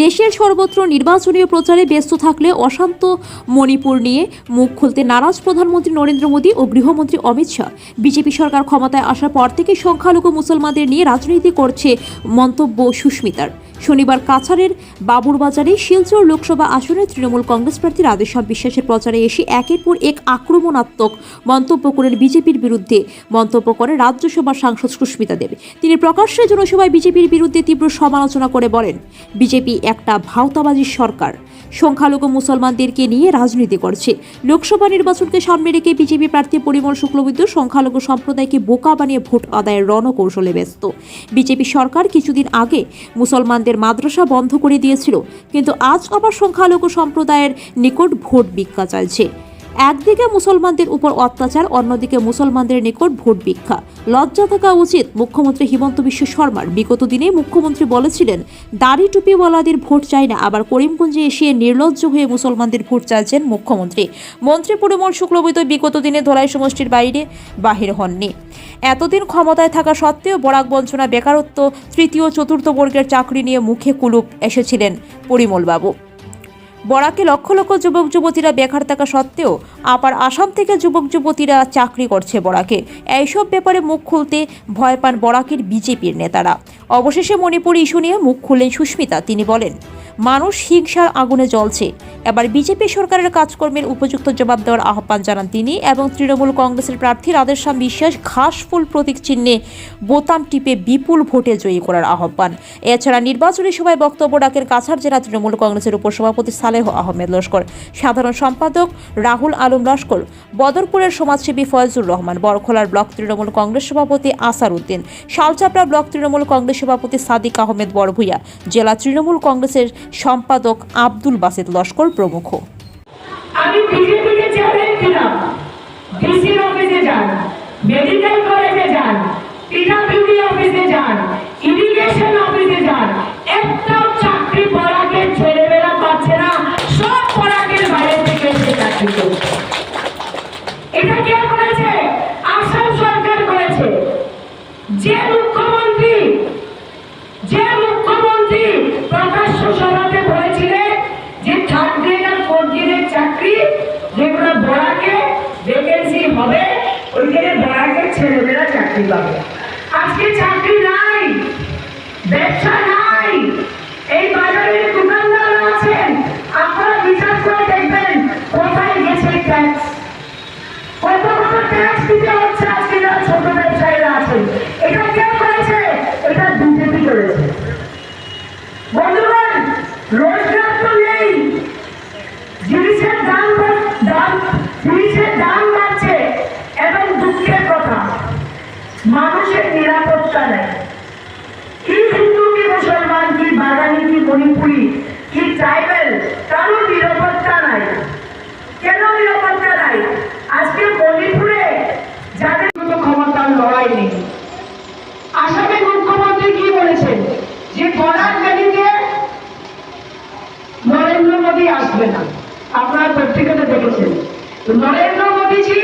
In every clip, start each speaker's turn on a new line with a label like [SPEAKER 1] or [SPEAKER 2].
[SPEAKER 1] দেশের সর্বত্র নির্বাচনীয় প্রচারে ব্যস্ত থাকলে অশান্ত মণিপুর নিয়ে মুখ খুলতে নারাজ প্রধানমন্ত্রী নরেন্দ্র মোদী ও গৃহমন্ত্রী অমিত শাহ। বিজেপি সরকার ক্ষমতায় আসার পর থেকে সংখ্যালঘু মুসলমানদের নিয়ে রাজনীতি করছে মন্তব্য সুস্মিতার। শনিবার কাছাড়ের বাবুরবাজারে শিলচর লোকসভা আসনে তৃণমূল কংগ্রেস প্রার্থী রাধেশ্যাম বিশ্বাসের প্রচারে এসে একের পর এক আক্রমণাত্মক মন্তব্য করেন বিজেপির বিরুদ্ধে মন্তব্য করে রাজ্যসভার সাংসদ সুস্মিতা দেব। তিনি প্রকাশ্যে জনসভায় বিজেপির বিরুদ্ধে তীব্র সমালোচনা করে বলেন, বিজেপি একটা ভাওতাবাজির সরকার। সংখ্যালঘু মুসলমানদেরকে নিয়ে রাজনীতি করছে। লোকসভা নির্বাচনকে সামনে রেখে বিজেপি প্রার্থী পরিমল শুক্লবৈদ্য সংখ্যালঘু সম্প্রদায়কে বোকা বানিয়ে ভোট আদায়ের রণকৌশলে ব্যস্ত। বিজেপি সরকার কিছুদিন আগে মুসলমানদের মাদ্রাসা বন্ধ করে দিয়েছিল কিন্তু আজ আবার সংখ্যালঘু সম্প্রদায়ের নিকট ভোট ভিক্ষা চাইছে। একদিকে মুসলমানদের উপর অত্যাচার, অন্যদিকে মুসলমানদের নিকট ভোট ভিক্ষা। লজ্জা থাকা উচিত মুখ্যমন্ত্রী হিমন্ত বিশ্ব শর্মার। বিগত দিনে মুখ্যমন্ত্রী বলেছিলেন, দাড়ি টুপিওয়ালাদের ভোট চায় না। আবার করিমগঞ্জে এসে নির্লজ্জ হয়ে মুসলমানদের ভোট চাইছেন মুখ্যমন্ত্রী। মন্ত্রী পরিমল শুক্লবৈদ্য বিগত দিনে ধলাই সমষ্টির বাইরে বাহির হননি। এতদিন ক্ষমতায় থাকা সত্ত্বেও বরাক বঞ্চনা, বেকারত্ব, তৃতীয়, চতুর্থ বর্গের চাকরি নিয়ে মুখে কুলুপ এসেছিলেন পরিমলবাবু। বরাকে লক্ষ লক্ষ যুবক যুবতীরা বেকার থাকা সত্ত্বেও আবার আসাম থেকে যুবক যুবতীরা চাকরি করছে বরাকে। এইসব ব্যাপারে মুখ খুলতে ভয় পান বরাকের বিজেপির নেতারা। অবশেষে মণিপুর ইস্যু নিয়ে মুখ খুললেন সুস্মিতা। তিনি বলেন, মানুষ হিংসার আগুনে জ্বলছে। এবার বিজেপি সরকারের কাজকর্মের উপযুক্ত জবাব দেওয়ার আহ্বান জানান তিনি এবং তৃণমূল কংগ্রেসের প্রার্থী রাধেশ্যাম বিশ্বাস ঘাসফুল প্রতীক চিহ্নে বোতাম টিপে বিপুল ভোটে জয়ী করার আহ্বান। এছাড়া নির্বাচনী সভায় বক্তব্য রাখেন কাছাড় জেলা তৃণমূল কংগ্রেসের উপসভাপতি সালেহ আহমেদ লস্কর। সাধারণ সম্পাদক রাহুল আলম লস্কর, বদরপুরের সমাজসেবী ফয়জুর রহমান, বরখোলার ব্লক তৃণমূল কংগ্রেস সভাপতি আসার উদ্দিন, শালচাপড়া ব্লক তৃণমূল কংগ্রেস সভাপতি সাদিক আহমেদ বড়ভূয়া জেলা তৃণমূল কংগ্রেসের সম্পাদক আব্দুল বাসেদ লস্কর প্রমুখ।
[SPEAKER 2] যান। আজকে চাকরি নাই, ব্যবসা নাই। এই বাজারে দোকানদার আছেন, আপনারা বিচার করে দেখবেন কোথায় গেছে ট্যাক্স কত কত ট্যাক্স দিতে মানুষের নিরাপত্তা নেই। কি হিন্দু কি মুসলমান, কি বাঙালি, কি মণিপুরি, কি ট্রাইবেল, কারও নিরাপত্তা নাই। কেন নিরাপত্তা নাই? আজকে মণিপুরে যাদের কোনো ক্ষমতার লড়াই নেই। আসামের মুখ্যমন্ত্রী কি বলেছেন? যে বরাক ভ্যালিতে নরেন্দ্র মোদী আসবে না। আপনারা পত্রিকাতে দেখেছেন। নরেন্দ্র মোদীজি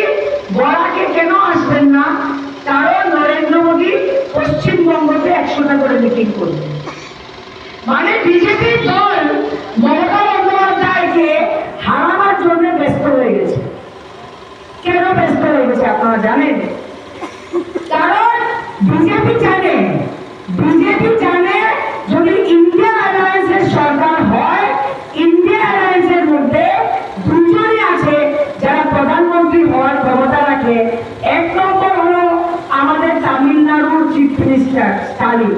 [SPEAKER 2] বরাকে কেন আসবেন না কারণ নরেন্দ্র মোদী পশ্চিমবঙ্গতে একশোটা করে মিটিং করবে। মানে বিজেপি দল মমতা বন্দ্যোপাধ্যায়কে হারাবার জন্য ব্যস্ত হয়ে গেছে কেন ব্যস্ত হয়ে গেছে আপনারা জানেন কারণ বিজেপি জানে বিজেপি জানে যদি ইন্ডিয়া অ্যালায়েন্সের সরকার হয় ইন্ডিয়া অ্যালায়েন্সের মধ্যে দুজনই আছে যারা প্রধানমন্ত্রী হওয়ার ক্ষমতা রাখে এক নম্বর হলো আমাদের তামিলনাড়ুর চিফ মিনিস্টার স্টালিন।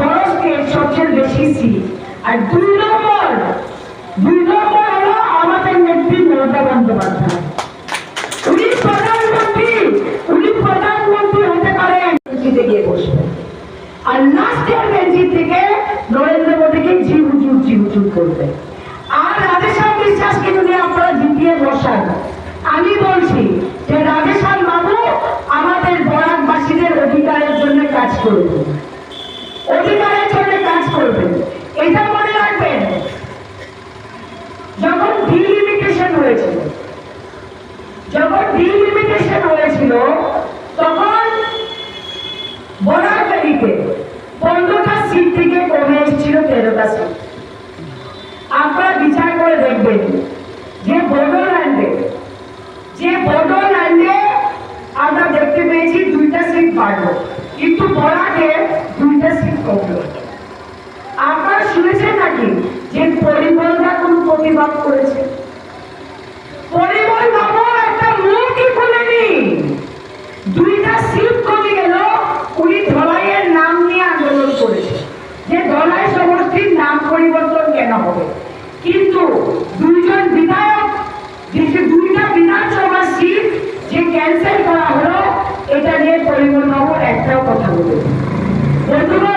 [SPEAKER 2] বড় স্টেট সবচেয়ে বেশি সিট আর দুই নম্বর দুই নম্বর হলো আমাদের নেত্রী মমতা বন্দ্যোপাধ্যায়। আর লাস্টের করবে আর রাধেশ্যাম বিশ্বাসকে যদি আপনারা জিতিয়ে বসান করবেন অধিকারের জন্য কাজ করবেন। এটা মনে রাখবেন। যখন ডিলিমিটেশন হয়েছিল, যখন ডিলিমিটেশন হয়েছিল, তখন বরাকারিতে পনেরোটা সিট থেকে কমে এসেছিল তেরোটা সিট আপনারা বিচার করে দেখবেন যে বড়োল্যান্ডে যে বড়োল্যান্ডে আমরা দেখতে পেয়েছি দুইটা সিট বাড়লো। কিন্তু বরাকে দুইটা সিট কমলো আপনারা শুনেছেন নাকি যে পরিমলরা কোন প্রতিবাদ করেছে? পরিমল বাবু একটা মুখই খুলেনি। দুইটা সিট কমে গেল, উনি ধলাইয়ের নাম নিয়ে আন্দোলন করেছে। যে ধলাই সমষ্টির নাম পরিবর্তন কেন হবে? কিন্তু দুইজন বিধায়ক, যে দুইটা বিধানসভা সিট যে ক্যান্সেল করা হলো, এটা নিয়ে 세웠던 당들.